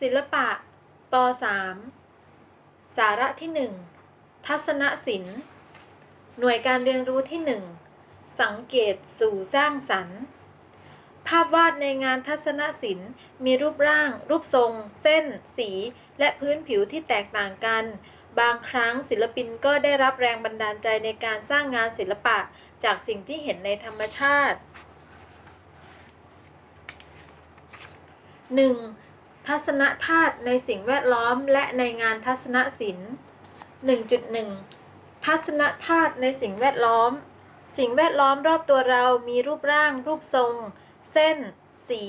ศิลปะป .3 สาระที่ 1 ทัศนศิลป์ หน่วยการเรียนรู้ที่ 1 สังเกตสู่สร้างสรรค์ ภาพวาดในงานทัศนศิลป์ มีรูปร่าง รูปทรง เส้น สี และพื้นผิวที่แตกต่างกัน บางครั้งศิลปินก็ได้รับแรงบันดาลใจในการสร้างงานศิลปะจากสิ่งที่เห็นในธรรมชาติ 1. ทัศนธาตุในสิ่งแวดล้อมและในงานทัศนศิลป์ 1.1 ทัศนธาตุในสิ่งแวดล้อม สิ่งแวดล้อมรอบตัวเรามีรูปร่าง รูปทรง เส้น สี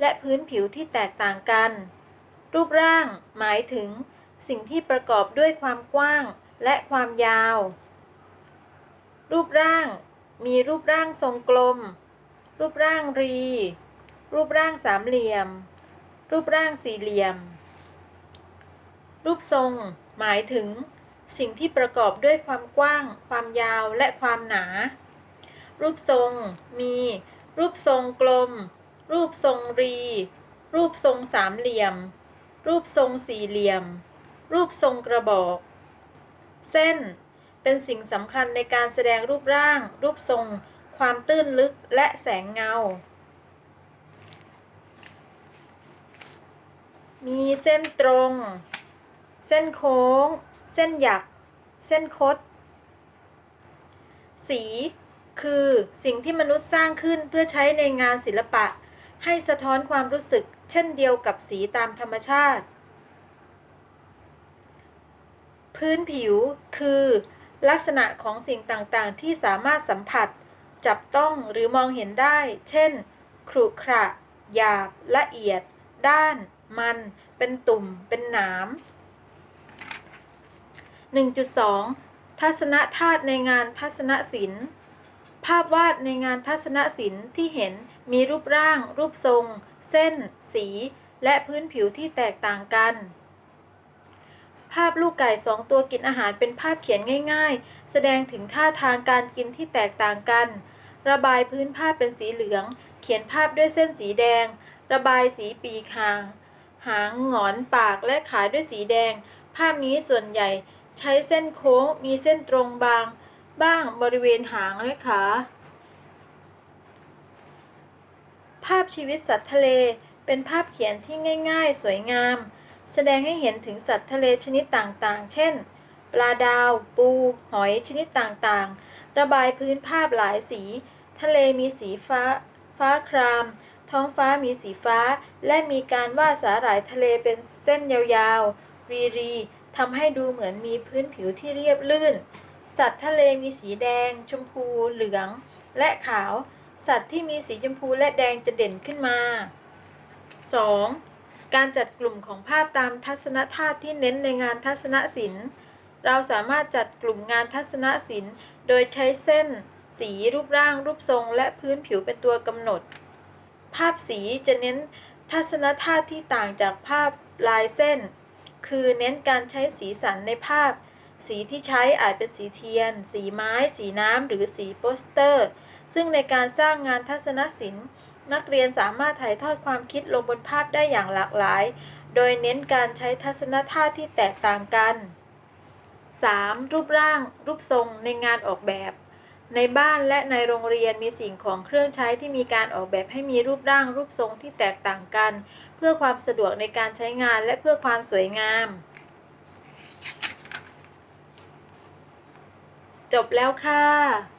และพื้นผิวที่แตกต่างกัน รูปร่าง หมายถึง สิ่งที่ประกอบด้วยความกว้างและความยาว รูปร่าง มีรูปร่างทรงกลม รูปร่างรี รูปร่างสามเหลี่ยม รูปร่างสี่เหลี่ยม รูปทรง หมายถึง สิ่งที่ประกอบด้วยความกว้าง ความยาวและความหนา รูปทรงมี รูปทรงกลม รูปทรงรี รูปทรงสามเหลี่ยม รูปทรงสี่เหลี่ยม รูปทรงกระบอก เส้น เป็นสิ่งสำคัญในการแสดงรูปร่าง รูปทรง ความตื้นลึกและแสงเงา มีเส้นตรง เส้นโค้ง เส้นหยัก เส้นคด สีคือสิ่งที่มนุษย์สร้างขึ้นเพื่อใช้ในงานศิลปะ ให้สะท้อนความรู้สึก เช่นเดียวกับสีตามธรรมชาติ พื้นผิวคือลักษณะของสิ่งต่างๆ ที่สามารถสัมผัส จับต้องหรือมองเห็นได้ เช่นขรุขระหยาบละเอียด ด้าน มันเป็นตุ่มเป็นหนาม 1.2 ทัศนธาตุในงานทัศนศิลป์ ภาพวาดในงานทัศนศิลป์ที่เห็นมีรูปร่าง รูปทรง เส้น สี และพื้นผิวที่แตกต่างกัน ภาพลูกไก่สองตัวกินอาหารเป็นภาพเขียนง่าย ๆ แสดงถึงท่าทางการกินที่แตกต่างกัน ระบายพื้นภาพเป็นสีเหลือง เขียนภาพด้วยเส้นสีแดง ระบายสีปีกหาง หางหงอนปากและขาด้วยสีแดง ภาพนี้ส่วนใหญ่ใช้เส้นโค้งมีเส้นตรงบาง บ้างบริเวณหางและขา ภาพชีวิตสัตว์ทะเลเป็นภาพเขียนที่ง่าย ๆ สวยงาม แสดงให้เห็นถึงสัตว์ทะเลชนิดต่างๆ เช่น ปลาดาว ปู หอยชนิดต่างๆ ระบายพื้นภาพหลายสี ทะเลมีสีฟ้า ฟ้าคราม ท้องฟ้ามีสีฟ้า และมีการวาดสาหร่ายทะเลเป็นเส้นยาวๆ รีรีทำให้ดูเหมือนมีพื้นผิวที่เรียบลื่น สัตว์ทะเลมีสีแดง ชมพู เหลือง และขาว สัตว์ที่มีสีชมพูและแดงจะเด่นขึ้นมา 2. การจัดกลุ่มของภาพตามทัศนธาตุที่เน้นในงานทัศนศิลป์ เราสามารถจัดกลุ่มงานทัศนศิลป์ โดยใช้เส้น สีรูปร่าง รูปทรง และพื้นผิวเป็นตัวกำหนด ภาพสีจะเน้นทัศนธาตุที่ต่างจากภาพลายเส้น คือเน้นการใช้สีสันในภาพ สีที่ใช้อาจเป็นสีเทียน สีไม้ สีน้ำ หรือสีโปสเตอร์ ซึ่งในการสร้างงานทัศนศิลป์ นักเรียนสามารถถ่ายทอดความคิดลงบนภาพได้อย่างหลากหลาย โดยเน้นการใช้ทัศนธาตุที่แตกต่างกัน 3. รูปร่าง รูปทรงในงานออกแบบ ในบ้านและในโรงเรียนมีสิ่งของเครื่องใช้ที่มีการออกแบบให้มีรูปร่างรูปทรงที่แตกต่างกัน เพื่อความสะดวกในการใช้งานและเพื่อความสวยงาม จบแล้วค่ะ